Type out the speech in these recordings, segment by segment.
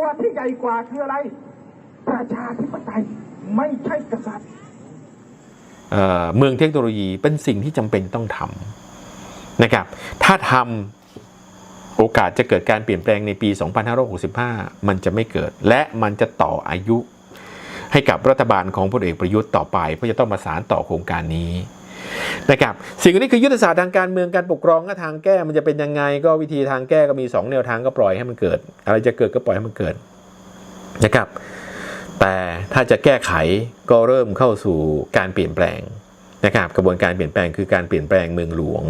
ตัวที่ใหญ่กว่าคืออะไร ประชาธิปไตยไม่ใช่กษัตริย์เอ่อเมืองเทคโนโลยีเป็นสิ่งที่จำเป็นต้องทำนะครับ ถ้าทำโอกาสจะเกิดการเปลี่ยนแปลงในปี 2565 มันจะไม่เกิด และมันจะต่ออายุให้กับรัฐบาลของพลเอกประยุทธ์ต่อไป เพราะจะต้องมาสารต่อโครงการนี้ นะครับสิ่งนี้คือยุทธศาสตร์ทางการเมืองการปกครองทางแก้มันจะเป็นยังไงก็วิธีทางแก้ก็มี 2 แนวทางก็ปล่อยให้มันเกิด อะไรจะเกิดก็ปล่อยให้มันเกิดนะครับ แต่ถ้าจะแก้ไขก็เริ่มเข้าสู่การเปลี่ยนแปลงนะครับ กระบวนการเปลี่ยนแปลงคือการเปลี่ยนแปลงเมืองหลวง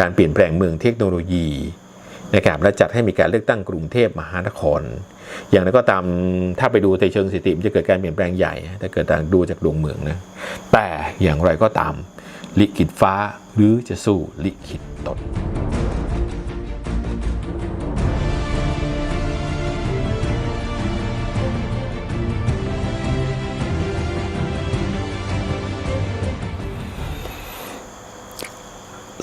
การเปลี่ยนแปลงเมืองเทคโนโลยีนะครับและจัดให้มีการเลือกตั้งกรุงเทพมหานคร อย่างนั้นก็ตามถ้าไปดูในเชิงสถิติมันจะเกิดการเปลี่ยนแปลงใหญ่ถ้าเกิดต่างดูจากดวงเมืองนะแต่อย่างไรก็ตาม ลิขิตฟ้าหรือจะสู้ลิขิตตน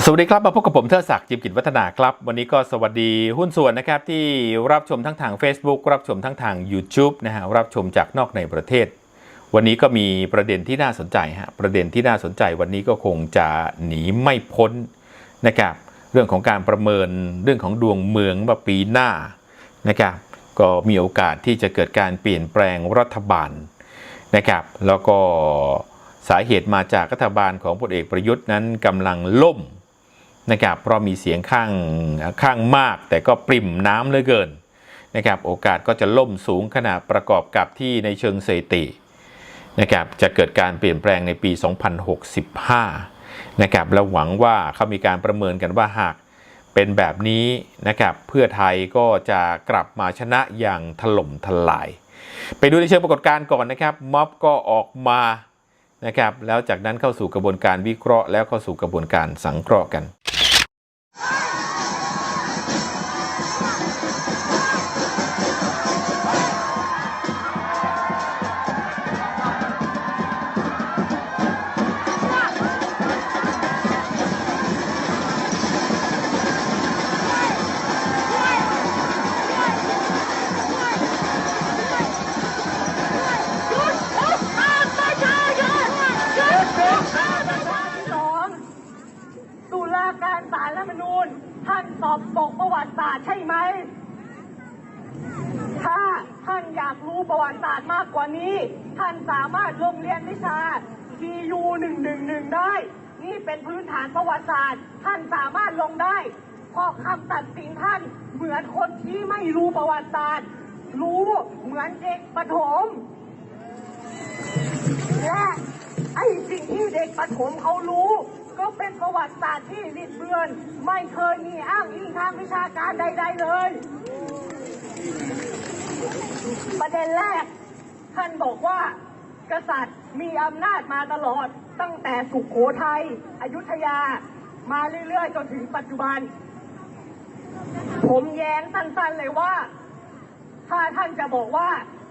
สวัสดีครับ มาพบกับผมเทิดศักดิ์จิมกิจวัฒนาครับ วันนี้ก็สวัสดีหุ้นส่วนนะครับ ที่รับชมทั้งทาง Facebook รับชมทั้งทาง YouTube นะฮะรับชมจากนอกในประเทศ วันนี้ก็มีประเด็นที่น่าสนใจฮะประเด็นที่น่าสนใจวันนี้ก็คงจะหนีไม่พ้นนะครับเรื่องของการประเมินเรื่องของดวงเมืองว่าปีหน้านะครับก็มีโอกาสที่จะเกิดการเปลี่ยนแปลงรัฐบาลนะครับแล้วก็สาเหตุมาจากรัฐบาลของพลเอกประยุทธ์นั้นกำลังล่มนะครับเพราะมีเสียงข้างข้างมาก แต่ก็ปริ่มน้ำเหลือเกินนะครับโอกาสก็จะล่มสูงขณะประกอบกับที่ในเชิงเสถิติ นะครับจะเกิดการเปลี่ยนแปลงในปี 2065 นะครับและหวังว่าเขามีการประเมินกันว่าหากเป็นแบบนี้นะครับเพื่อไทยก็จะกลับมาชนะอย่างถล่มทลาย ไปดูในเชิงปรากฏการณ์ก่อนนะครับม็อบก็ออกมานะครับแล้วจากนั้นเข้าสู่กระบวนการวิเคราะห์แล้วเข้าสู่กระบวนการสังเคราะห์กัน รู้ประวัติศาสตร์มากกว่านี้ ท่านสามารถลงเรียนวิชา TU 111 ได้ นี่เป็นพื้นฐานประวัติศาสตร์ ท่านสามารถลงได้ เพราะคำตัดสินท่านเหมือนคนที่ไม่รู้ประวัติศาสตร์ รู้เหมือนเด็กประถม และไอ้สิ่งที่เด็กประถมเขารู้ ก็เป็นประวัติศาสตร์ที่บิดเบือน ไม่เคยมีอ้างอิงทางวิชาการใด ๆ เลย ประเด็นแรก ท่านบอกว่ากษัตริย์มีอำนาจมาตลอดตั้งแต่สุขโขทัยอยุธยา มาเรื่อยๆ จนถึงปัจจุบัน ผมแย้งสั้นๆเลยว่า ถ้าท่านจะบอกว่า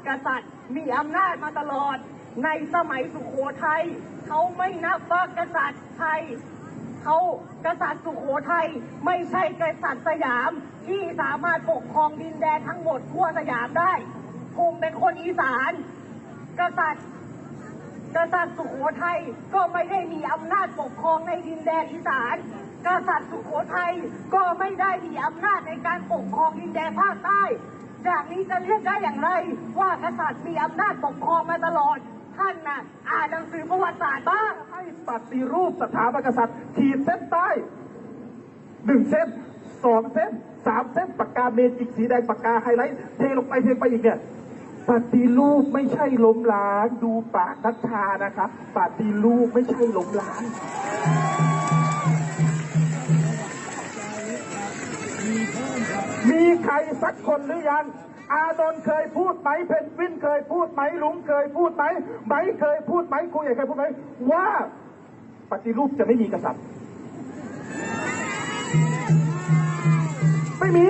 กษัตริย์มีอำนาจมาตลอด ในสมัยสุขโขทัยเขาไม่นับว่ากษัตริย์ไทยเขากษัตริย์สุขโขทัยไม่ใช่กษัตริย์สยามที่สามารถปกครองดินแดนทั้งหมดทั่วสยามได้ ผมเป็นคนอีสาน กษัตริย์ กษัตริย์สุโขทัยก็ไม่ได้มีอำนาจปกครองในดินแดนอีสาน กษัตริย์สุโขทัยก็ไม่ได้มีอำนาจในการปกครองดินแดนภาคใต้จากนี้จะเรียกได้อย่างไรว่ากษัตริย์มีอำนาจปกครองมาตลอด ท่านน่ะอ่านหนังสือประวัติศาสตร์บ้างให้ปฏิรูปสถาบันกษัตริย์ ขีดเส้นใต้หนึ่งเส้นสองเส้นสามเส้นปากกาเมจิกสีแดงปากกาไฮไลท์เทลงไปเทไปอีกเนี่ย ปฏิรูปไม่ใช่ล้มล้าง ดูปากนัชชานะครับปฏิรูปไม่ใช่ล้มล้างมีใครสักคนหรือยัง อานนท์เคยพูดไหม เพนกวินเคยพูดไหม ลุงเคยพูดไหมไหมเคยพูดไหมครูใหญ่เคยพูดไหมว่าปฏิรูปจะไม่มีกษัตริย์ ไม่มี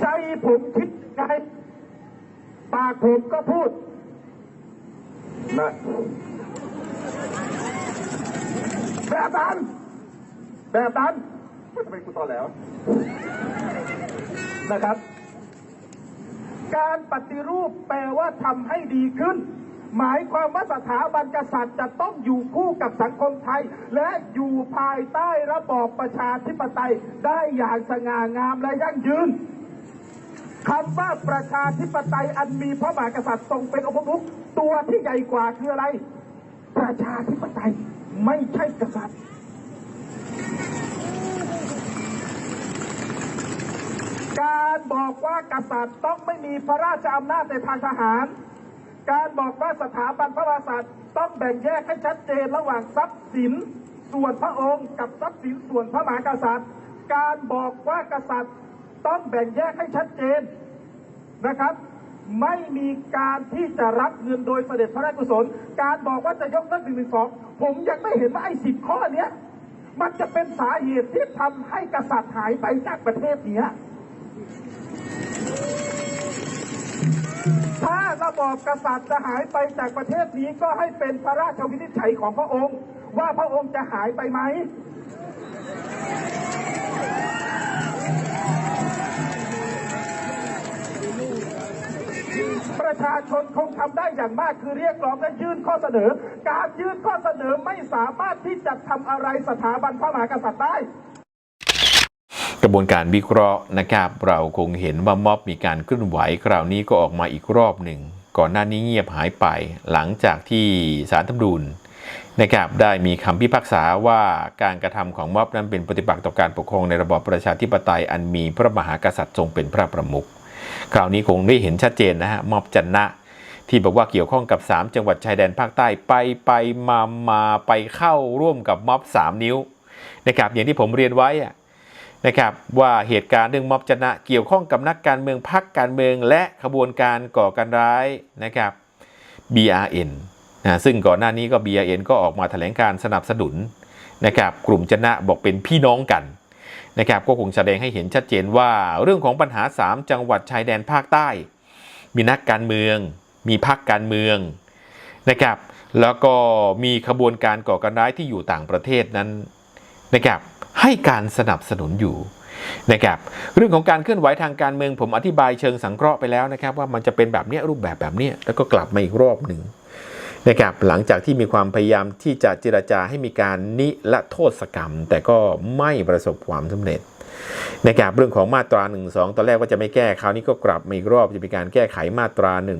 ใจผมคิดไง ปากผมก็พูดนะแบบนั้นแบบนั้นทำไมกูตอนแล้ว นะครับ การปฏิรูปแปลว่าทำให้ดีขึ้น หมายความว่าสถาบันกษัตริย์จะต้องอยู่คู่กับสังคมไทย และอยู่ภายใต้ระบอบประชาธิปไตยได้อย่างสง่างามและยั่งยืน คำว่าประชาธิปไตยอันมีพระมหากษัตริย์ทรงเป็นองค์ประมุขตัวที่ใหญ่กว่าคืออะไร ประชาธิปไตยไม่ใช่กษัตริย์ การบอกว่ากษัตริย์ต้องไม่มีพระราชอำนาจในทางทหาร การบอกว่าสถาบันพระมหากษัตริย์ต้องแบ่งแยกให้ชัดเจนระหว่างทรัพย์สินส่วนพระองค์กับทรัพย์สินส่วนพระมหากษัตริย์ การบอกว่ากษัตริย์ ต้องแบ่งแยกให้ชัดเจนนะครับ ไม่มีการที่จะรับเงินโดยเสด็จพระราชกุศล การบอกว่าจะยกเลิกหนึ่งหนึ่งสองผมยังไม่เห็นว่าไอ้สิบข้อเนี้ย มันจะเป็นสาเหตุที่ทำให้กษัตริย์หายไปจากประเทศเนี้ยถ้าระบอบกษัตริย์จะหายไปจากประเทศนี้ก็ให้เป็นพระราชวินิจฉัยของพระองค์ ว่าพระองค์จะหายไปไหม ชาชนคงทำได้อย่างมากคือเรียกร้องและยื่นข้อเสนอ การยื่นข้อเสนอไม่สามารถที่จะทำอะไรสถาบันพระมหากษัตริย์ได้กระบวนการวิเคราะห์นะครับเราคงเห็นว่าม็อบมีการเคลื่อนไหวคราวนี้ก็ออกมาอีกรอบหนึ่ง ก่อนหน้านี้เงียบหายไป หลังจากที่สารธรรมนูญนะครับได้มีคำพิพากษาว่าการกระทำของม็อบนั้นเป็นปฏิปักษ์ต่อการปกครองในระบอบประชาธิปไตยอันมีพระมหากษัตริย์ทรงเป็นพระประมุข คราวนี้คงได้เห็นชัดเจนนะฮะม็อบจันนะที่บอกว่าเกี่ยวข้องกับ 3 จังหวัดชายแดนภาคใต้ไปไปมามาไปเข้าร่วมกับม็อบ 3 นิ้วนะครับอย่างที่ผมเรียนไว้นะครับว่าเหตุการณ์เรื่องม็อบจนะเกี่ยวข้องกับนักการเมืองพักการเมืองและขบวนการก่อการร้ายนะครับ BRN นะซึ่งก่อนหน้านี้ก็ BRN ก็ออกมาแถลงการสนับสนุนนะครับกลุ่มจนะบอกเป็นพี่น้องกัน นะครับก็คงแสดงให้เห็นชัดเจนว่าเรื่องของปัญหา 3 จังหวัดชายแดนภาคใต้ มีนักการเมือง มีพรรคการเมืองนะครับแล้วก็มีขบวนการก่อการร้ายที่อยู่ต่างประเทศนั้นนะครับให้การสนับสนุนอยู่นะครับเรื่องของการเคลื่อนไหวทางการเมืองผมอธิบายเชิงสังเคราะห์ไปแล้วนะครับว่ามันจะเป็นแบบนี้รูปแบบแบบนี้แล้วก็กลับมาอีกรอบหนึ่ง นะครับหลังจากที่มีความพยายามที่จะเจรจาให้มีการนิรโทษกรรม แต่ก็ไม่ประสบความสำเร็จนะครับเรื่องของมาตรา1นึตอนแรกว่าจะไม่แก้คราวนี้ก็กลับมาอีกรอบจะมีการแก้ไขมาตรา1นึ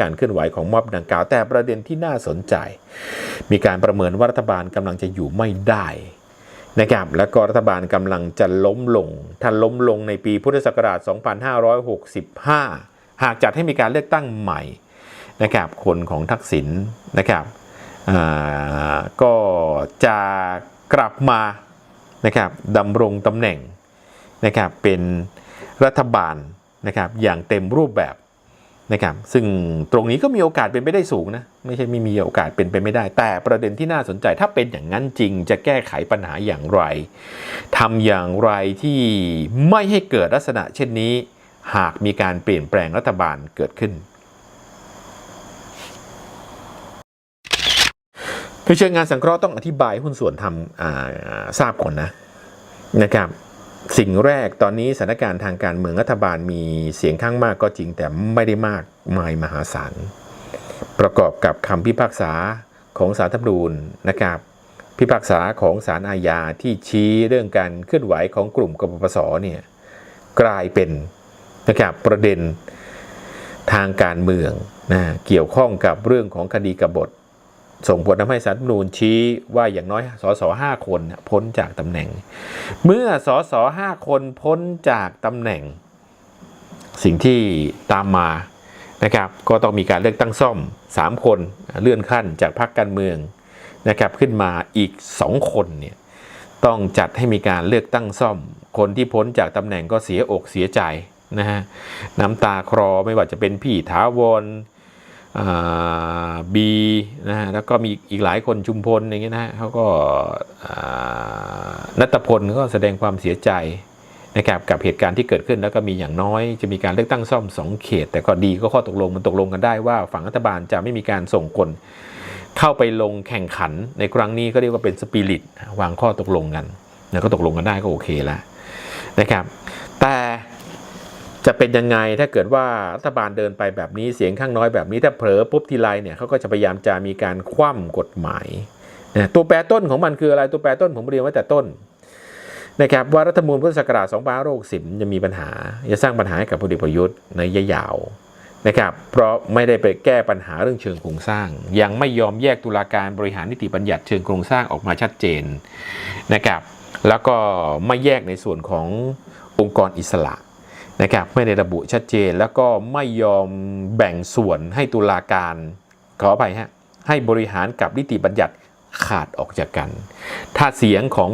การเคลื่อนไหวของม็อบดังกล่าวแต่ประเด็นที่น่าสนใจ มีการประเมินว่ารัฐบาลกำลังจะอยู่ไม่ได้นะครับและก็รัฐบาลกำลังจะล้มลงถ้าล้มลงในปีพุทธศักราช 2565 หากจัดให้มีการเลือกตั้งใหม่ นะครับคนของทักษิณนะครับก็จะกลับมานะครับดำรงตำแหน่งนะครับเป็นรัฐบาลนะครับอย่างเต็มรูปแบบนะครับซึ่งตรงนี้ก็มีโอกาสเป็นไปได้สูงนะไม่ใช่ไม่มีโอกาสเป็นไปไม่ได้ แต่ประเด็นที่น่าสนใจถ้าเป็นอย่างนั้นจริงจะแก้ไขปัญหาอย่างไรทำอย่างไรที่ไม่ให้เกิดลักษณะเช่นนี้ หากมีการเปลี่ยนแปลงรัฐบาลเกิดขึ้น คือเชิงงานสังเคราะห์ต้องอธิบายหุ้นส่วนทำทราบก่อนนะนะครับ สิ่งแรกตอนนี้สถานการณ์ทางการเมืองรัฐบาลมีเสียงข้างมากก็จริงแต่ไม่ได้มากมายมหาศาลประกอบกับคำพิพากษาของศาลธรรมนูญนะครับ พิพากษาของศาลอาญาที่ชี้เรื่องการเคลื่อนไหวของกลุ่มกปปสเนี่ยกลายเป็นนะครับประเด็นทางการเมืองนะเกี่ยวข้องกับเรื่องของคดีกบฏ ส่งผลทำให้สารนูญชี้ว่าอย่างน้อยสสห้าคนพ้นจากตำแหน่ง เมื่อสสห้าคนพ้นจากตำแหน่ง สิ่งที่ตามมานะครับ ก็ต้องมีการเลือกตั้งซ่อม 3 คนเลื่อนขั้นจากพรรคการเมืองนะครับขึ้นมาอีก 2 คนเนี่ยต้องจัดให้มีการเลือกตั้งซ่อม คนที่พ้นจากตำแหน่งก็เสียอกเสียใจนะฮะน้ำตาคลอไม่ว่าจะเป็นพี่ถาวร บีนะฮะแล้วก็มีอีกหลายคนชุมพลอย่างเงี้ยนะฮะเขาก็นัตพลก็แสดงความเสียใจนะครับกับเหตุการณ์ที่เกิดขึ้นแล้วก็มีอย่างน้อยจะมีการเลือกตั้งซ่อม 2 เขต แต่ก็ดีก็ข้อตกลงมันตกลงกันได้ว่าฝั่งรัฐบาลจะไม่มีการส่งคนเข้าไปลงแข่งขันในครั้งนี้ก็เรียกว่าเป็นสปิริตวางข้อตกลงกันนะก็ตกลงกันได้ก็โอเคแล้วนะครับแต่ จะเป็นยังไงถ้าเกิดว่ารัฐบาลเดินไปแบบนี้เสียงข้างน้อยแบบนี้ถ้าเผลอปุ๊บทีไรเนี่ยเขาก็จะพยายามจะมีการคว่ำกฎหมายนะตัวแปรต้นของมันคืออะไรตัวแปรต้นผมเรียนไว้แต่ต้นนะครับว่ารัฐมนูญพุทธศักราช2560จะมีปัญหาจะสร้างปัญหาให้กับพลเอกประยุทธ์ในระยะยาวนะครับเพราะไม่ได้ไปแก้ปัญหาเรื่องเชิงโครงสร้าง ยังไม่ยอมแยกตุลาการบริหารนิติบัญญัติเชิงโครงสร้างออกมาชัดเจนนะครับแล้วก็ไม่แยกในส่วนขององค์กรอิสระ นะครับไม่ได้ระบุชัดเจนแล้วก็ไม่ยอมแบ่งส่วนให้ตุลาการขออภัยฮะให้บริหารกับนิติบัญญัติขาดออกจากกัน ถ้าเสียงของ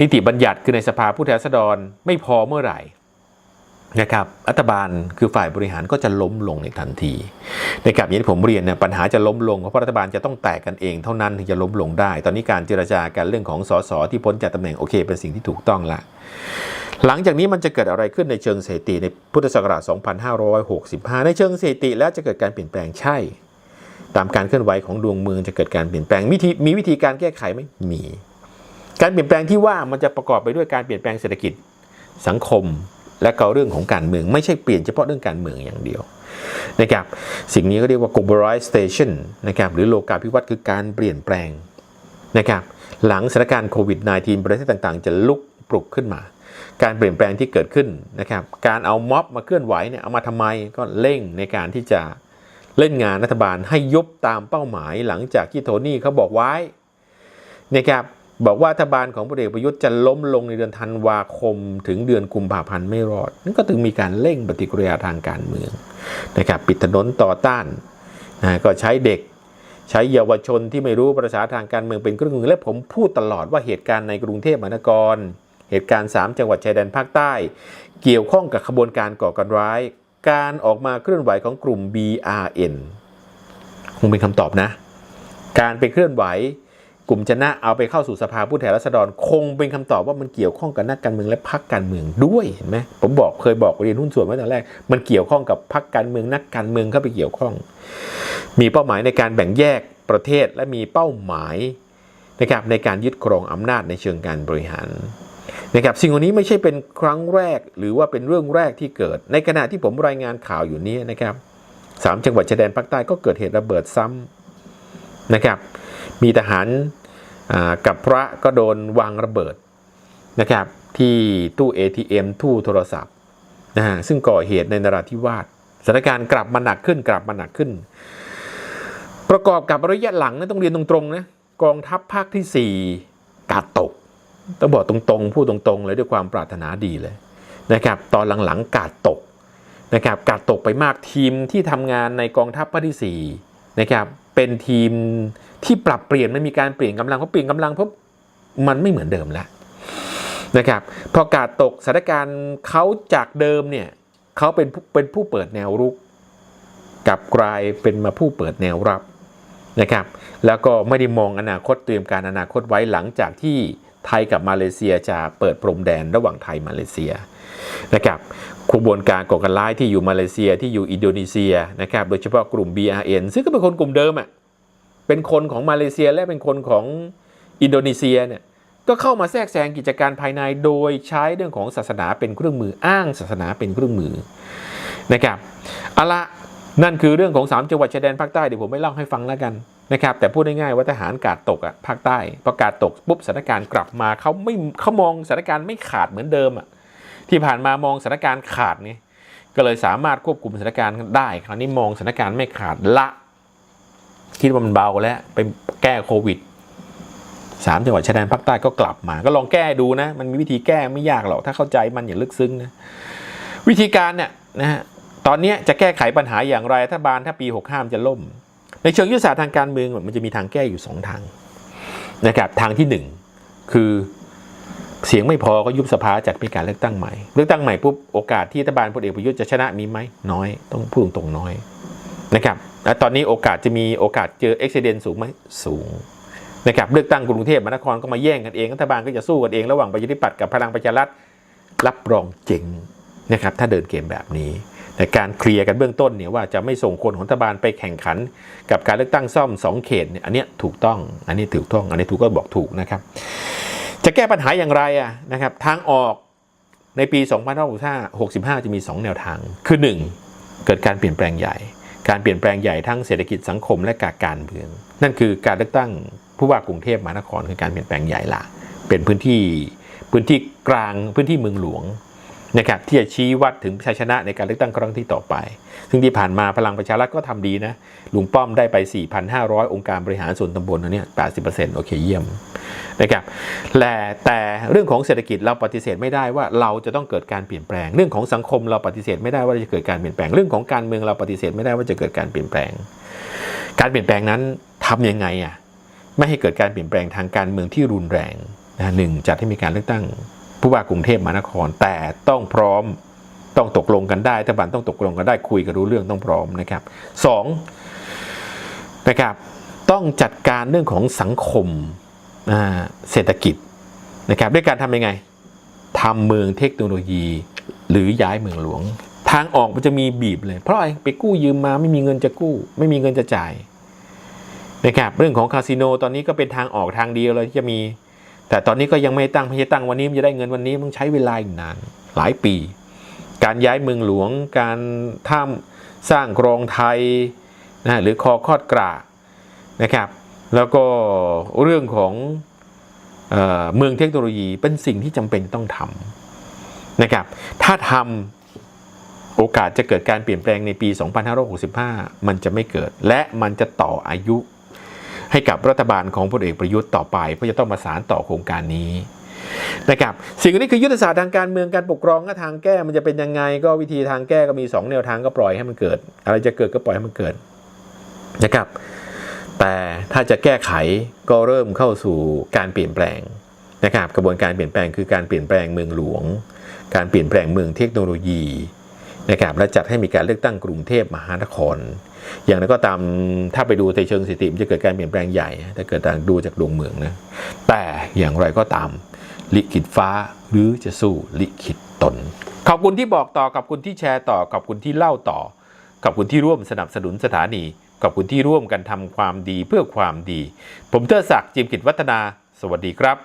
นิติบัญญัติคือในสภาผู้แทนราษฎรไม่พอเมื่อไหร่นะครับรัฐบาลคือฝ่ายบริหารก็จะล้มลงในทันทีนะครับอย่างที่ผมเรียนเนี่ยปัญหาจะล้มลงเพราะรัฐบาลจะต้องแตกกันเองเท่านั้นถึงจะล้มลงได้ ตอนนี้การเจรจากันเรื่องของสสที่พ้นจากตำแหน่งโอเค เป็นสิ่งที่ถูกต้องละ หลังจากนี้มันจะเกิดอะไรขึ้นในเชิงสถิติในพุทธศักราช 2565 ในเชิงสถิติแล้วจะเกิดการเปลี่ยนแปลงใช่ ตามการเคลื่อนไหวของดวงเมืองจะเกิดการเปลี่ยนแปลงวิธีมีวิธีการแก้ไขไหมมี การเปลี่ยนแปลงที่ว่ามันจะประกอบไปด้วยการเปลี่ยนแปลงเศรษฐกิจสังคมและก็เรื่องของการเมืองไม่ใช่เปลี่ยนเฉพาะเรื่องการเมืองอย่างเดียวนะครับสิ่งนี้ก็เรียกว่า globalization นะครับหรือโลกาภิวัตน์คือการเปลี่ยนแปลงนะครับหลังสถานการณ์โควิด -19 ประเทศต่างๆ จะลุกปลุกขึ้นมา การเปลี่ยนแปลงที่เกิดขึ้นนะครับ การเอาม็อบมาเคลื่อนไหวเนี่ยเอามาทำไมก็เร่งในการที่จะเล่นงานรัฐบาลให้ยุบตามเป้าหมายหลังจากที่โทนี่เขาบอกไว้นะครับบอกว่ารัฐบาลของพลเอกประยุทธ์จะล้มลงในเดือนธันวาคม ถึงเดือนกุมภาพันธ์ไม่รอด นั่นก็ถึงมีการเร่งปฏิกิริยาทางการเมืองนะครับปิดถนนต่อต้านนะก็ใช้เด็ก ใช้เยาวชนที่ไม่รู้ภาษาทางการเมืองเป็นเครื่องมือและผมพูดตลอดว่าเหตุการณ์ในกรุงเทพมหานคร เหตุการณ์ 3 จังหวัดชายแดนภาคใต้ เกี่ยวข้องกับขบวนการก่อการร้าย การออกมาเคลื่อนไหวของกลุ่ม BRN คงเป็นคำตอบนะ การไปเคลื่อนไหว กลุ่มชนะเอาไปเข้าสู่สภาผู้แทนราษฎร คงเป็นคำตอบว่ามันเกี่ยวข้องกับนักการเมืองและพรรคการเมืองด้วยเห็นไหมผมบอกเคยบอกเรียนหุ้นส่วนไว้ตอนแรก มันเกี่ยวข้องกับพรรคการเมืองนักการเมืองเข้าไปเกี่ยวข้อง มีเป้าหมายในการแบ่งแยกประเทศและมีเป้าหมายนะครับในการยึดครองอำนาจในเชิงการบริหาร นะครับสิ่งเหล่านี้ไม่ใช่เป็นครั้งแรกหรือว่าเป็นเรื่องแรกที่เกิด ในขณะที่ผมรายงานข่าวอยู่นี้นะครับสามจังหวัดชายแดนภาคใต้ก็เกิดเหตุระเบิดซ้ำนะครับมีทหารกับพระก็โดนวางระเบิดนะครับที่ตู้ ATM ตู้โทรศัพท์นะฮะซึ่งก่อเหตุในนราธิวาสสถานการณ์กลับมาหนักขึ้นกลับมาหนักขึ้น ประกอบกับระยะหลังนะต้องเรียนตรงๆนะกองทัพภาคที่ 4 กาดตก ต้องบอกตรงๆ พูดตรงๆ เลยด้วยความปรารถนาดีเลยนะครับตอนหลังๆกาดตกนะครับกาดตกไปมากทีมที่ทำงานในกองทัพภาคที่4นะครับเป็นทีมที่ปรับเปลี่ยนมันมีการเปลี่ยนกำลังเพราะเปลี่ยนกำลังเพราะมันไม่เหมือนเดิมแล้วนะครับพอกาดตกสถานการณ์เขาจากเดิมเนี่ยเขาเป็นเป็นผู้เปิดแนวรุกกลับกลายเป็นมาผู้เปิดแนวรับนะครับแล้วก็ไม่ได้มองอนาคตเตรียมการอนาคตไว้หลังจากที่ ไทยกับมาเลเซียจะเปิดพรมแดนระหว่างไทยมาเลเซียนะครับขบวนการก่อการร้ายที่อยู่มาเลเซียที่อยู่อินโดนีเซียนะครับโดยเฉพาะกลุ่ม BRN ซึ่งก็เป็นคนกลุ่มเดิมอะเป็นคนของมาเลเซียและเป็นคนของอินโดนีเซียเนี่ยก็เข้ามาแทรกแซงกิจการภายในโดยใช้เรื่องของศาสนาเป็นเครื่องมืออ้างศาสนาเป็นเครื่องมือนะครับเอาละนั่นคือเรื่องของสามจังหวัดชายแดนภาคใต้เดี๋ยวผมไม่เล่าให้ฟังแล้วกัน นะครับแต่พูดง่ายๆว่าทหารกาดตกอะภาคใต้พอกาดตกปุ๊บสถานการณ์กลับมาเขาไม่เขามองสถานการณ์ไม่ขาดเหมือนเดิมอะที่ผ่านมามองสถานการณ์ขาดนี่ก็เลยสามารถควบคุมสถานการณ์ได้คราวนี้มองสถานการณ์ไม่ขาดละ คิดว่ามันเบาแล้วไปแก้โควิดสามจังหวัดชายแดนภาคใต้ก็กลับมา ก็ลองแก้ดูนะ มันมีวิธีแก้ไม่ยากหรอกถ้าเข้าใจมันอย่าลึกซึ้งนะวิธีการเนี่ยนะฮะตอนนี้จะแก้ไขปัญหาอย่างไรรัฐบาลถ้าปี65มันจะล่ม ในเชิงยุทธศาสตร์ทางการเมืองมันจะมีทางแก้อยู่ 2 ทางนะครับทางที่ 1 คือเสียงไม่พอก็ยุบสภาจัดเป็นการเลือกตั้งใหม่ เลือกตั้งใหม่ปุ๊บโอกาสที่รัฐบาลพลเอกประยุทธ์จะชนะมีไหมน้อย ต้องพูดตรงน้อยนะครับและตอนนี้โอกาสจะมีโอกาสเจอเอ็กซิเดนสูงไหมสูงนะครับเลือกตั้งกรุงเทพมหานครก็มาแย่งกันเองรัฐบาลก็จะสู้กันเองระหว่างประชาธิปัตย์กับพลังประชารัฐรับรองเจ๋งนะครับถ้าเดินเกมแบบนี้ แต่การเคลียร์กันเบื้องต้นเนี่ยว่าจะไม่ส่งคนของรัฐบาลไปแข่งขัน กับการเลือกตั้งซ่อมสองเขตเนี่ยอันนี้ถูกต้องอันนี้ถูกต้อง อันนี้ถูกก็บอกถูกนะครับ จะแก้ปัญหาอย่างไรอะนะครับทางออกในปี 2565 จะมี 2 แนวทาง คือ 1. เกิดการเปลี่ยนแปลงใหญ่ การเปลี่ยนแปลงใหญ่ทั้งเศรษฐกิจสังคมและการการเมือง นั่นคือการเลือกตั้งผู้ว่ากรุงเทพมหานครคือการเปลี่ยนแปลงใหญ่ละเป็นพื้นที่พื้นที่กลางพื้นที่เมืองหลวง นะครับที่จะชี้วัดถึงชัยชนะในการเลือกตั้งครั้งที่ต่อไป ซึ่งที่ผ่านมาพลังประชารัฐก็ทำดีนะลุงป้อมได้ไป 4,500 องค์การบริหารส่วนตำบลนะเนี่ย80%โอเคเยี่ยมนะครับแต่แต่เรื่องของเศรษฐกิจเราปฏิเสธไม่ได้ว่าเราจะต้องเกิดการเปลี่ยนแปลง เรื่องของสังคมเราปฏิเสธไม่ได้ว่าจะเกิดการเปลี่ยนแปลง เรื่องของการเมืองเราปฏิเสธไม่ได้ว่าจะเกิดการเปลี่ยนแปลง การเปลี่ยนแปลงนั้นทำยังไงอะไม่ให้เกิดการเปลี่ยนแปลงทางการเมืองที่รุนแรงนะหนึ่งจัดให้มีการเลือกตั้ง ผู้ว่ากรุงเทพมหานคร แต่ต้องพร้อมต้องตกลงกันได้รัฐบาลต้องตกลงกันได้คุยกันรู้เรื่องต้องพร้อมนะครับสองนะครับต้องจัดการเรื่องของสังคมเศรษฐกิจนะครับด้วยการทำยังไงทำเมืองเทคโนโลยีหรือย้ายเมืองหลวง ทางออกมันจะมีบีบเลย เพราะอะไรไปกู้ยืมมาไม่มีเงินจะกู้ ไม่มีเงินจะจ่ายนะครับเรื่องของคาสิโนตอนนี้ก็เป็นทางออกทางเดียวเลยที่จะมี แต่ตอนนี้ก็ยังไม่ตั้งไม่ใช่ตั้งวันนี้มันจะได้เงินวันนี้มันใช้เวลาอีกนานหลายปี การย้ายเมืองหลวง การท่ามสร้างกรองไทยนะหรือคอคอดกระนะครับ แล้วก็เรื่องของเออเมืองเทคโนโลยีเป็นสิ่งที่จำเป็นต้องทำนะครับ ถ้าทำโอกาสจะเกิดการเปลี่ยนแปลงในปี 2565 มันจะไม่เกิด และมันจะต่ออายุ ให้กับรัฐบาลของพลเอกประยุทธ์ต่อไป เพราะจะต้องมาสารต่อโครงการนี้นะครับสิ่งนี้คือยุทธศาสตร์ทางการเมืองการปกครองและทางแก้มันจะเป็นยังไง ก็วิธีทางแก้ก็มี 2 แนวทางก็ปล่อยให้มันเกิด อะไรจะเกิดก็ปล่อยให้มันเกิดนะครับ แต่ถ้าจะแก้ไขก็เริ่มเข้าสู่การเปลี่ยนแปลงนะครับกระบวนการเปลี่ยนแปลงคือการเปลี่ยนแปลงเมืองหลวง การเปลี่ยนแปลงเมืองเทคโนโลยีนะครับและจัดให้มีการเลือกตั้งกรุงเทพมหานคร อย่างนั้นก็ตามถ้าไปดูในเชิงสถิติมันจะเกิดการเปลี่ยนแปลงใหญ่ถ้าเกิดการดูจากดวงเมืองนะแต่อย่างไรก็ตามลิขิตฟ้าหรือจะสู้ลิขิตตน ขอบคุณที่บอกต่อขอบคุณที่แชร์ต่อขอบคุณที่เล่าต่อขอบคุณที่ร่วมสนับสนุนสถานีขอบคุณที่ร่วมกันทำความดีเพื่อความดี ผมเทอศักดิ์จิมกิจวัฒนา สวัสดีครับ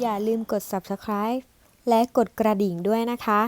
อย่าลืมกด subscribe และกดกระดิ่งด้วยนะคะ